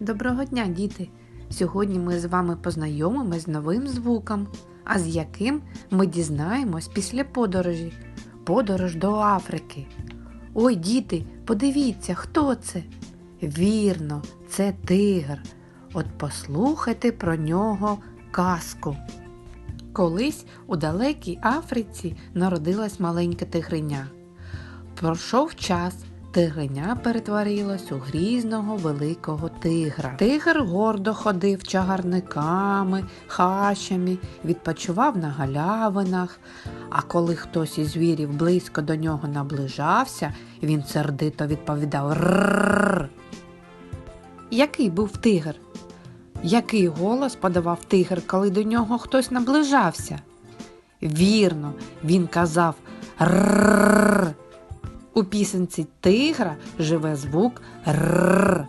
Доброго дня, діти! Сьогодні ми з вами познайомимось з новим звуком, а з яким ми дізнаємось після подорожі. Подорож до Африки. Ой, діти, подивіться, хто це? Вірно, це тигр. От послухайте про нього казку. Колись у далекій Африці народилась маленьке тигриня. Пройшов час, тигриня перетворилось у грізного великого тигра. Тигр гордо ходив чагарниками, хащами, відпочивав на галявинах. А коли хтось із звірів близько до нього наближався, він сердито відповідав «Ррррр». Який був тигр? Який голос подавав тигр, коли до нього хтось наближався? Вірно, він казав «Ррррр». У пісенці тигра живе звук «рррр».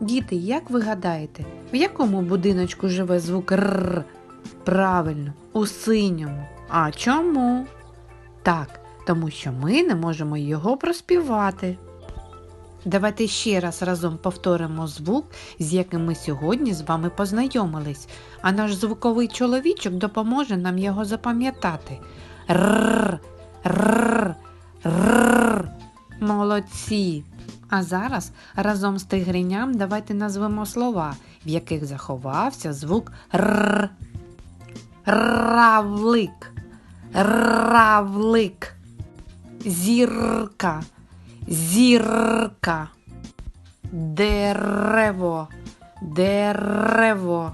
Діти, як ви гадаєте, в якому будиночку живе звук «рррр»? Правильно, у синьому. А чому? Так, тому що ми не можемо його проспівати. Давайте ще раз разом повторимо звук, з яким ми сьогодні з вами познайомились, а наш звуковий чоловічок допоможе нам його запам'ятати. Рррр, рррр. Молодці! А зараз разом з тигриням давайте назвемо слова, в яких заховався звук р. Равлик, равлик, зірка, зірка, дерево, дерево,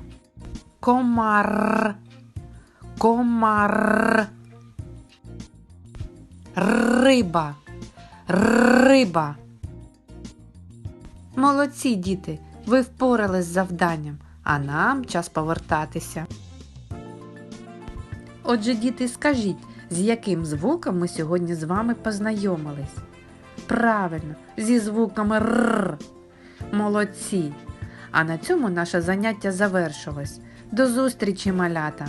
комар, комар, риба, риба. Молодці, діти, ви впорались з завданням, а нам час повертатися. Отже, діти, скажіть, з яким звуком ми сьогодні з вами познайомились? Правильно, зі звуком р. Молодці. А на цьому наше заняття завершилось. До зустрічі, малята!